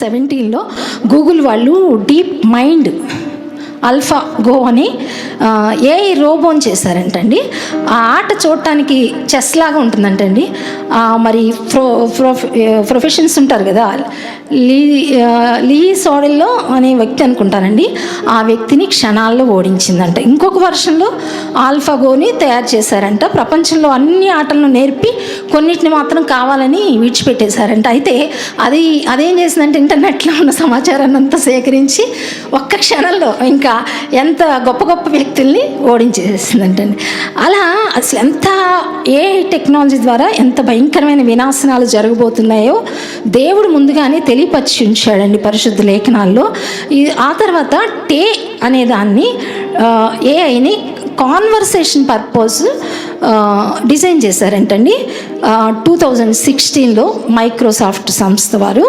సెవెంటీన్లో గూగుల్ వాళ్ళు DeepMind AlphaGo అని ఏఐ రోబోన్ చేశారంటండి. ఆ ఆట చూడటానికి చెస్ లాగా ఉంటుందంటండి. మరి ప్రో ప్రొఫ్ ప్రొఫెషన్స్ ఉంటారు కదా లీ లీ సోడల్లో అనే వ్యక్తి అనుకుంటానండి. ఆ వ్యక్తిని క్షణాల్లో ఓడించిందంట. ఇంకొక వర్షంలో ఆల్ఫాగోని తయారు చేశారంట. ప్రపంచంలో అన్ని ఆటలను నేర్పి కొన్నిటిని మాత్రం కావాలని విడిచిపెట్టేశారంట. అయితే అది అదేం చేసిందంటే ఇంటర్నెట్లో ఉన్న సమాచారాన్ని అంతా సేకరించి ఒక్క క్షణంలో ఇంకా ఎంత గొప్ప గొప్ప వ్యక్తుల్ని ఓడించేసిందంటండి. అలా అసలు ఎంత ఏ టెక్నాలజీ ద్వారా ఎంత భయంకరమైన వినాశనాలు జరగబోతున్నాయో దేవుడు ముందుగానే తెలియపరిచి ఉంచాడండి పరిశుద్ధ లేఖనాల్లో. ఈ ఆ తర్వాత టే అనే దాన్ని ఏఐని కాన్వర్సేషన్ పర్పస్ డిజైన్ చేశారంటండి. టూ థౌజండ్ సిక్స్టీన్లో మైక్రోసాఫ్ట్ సంస్థ వారు.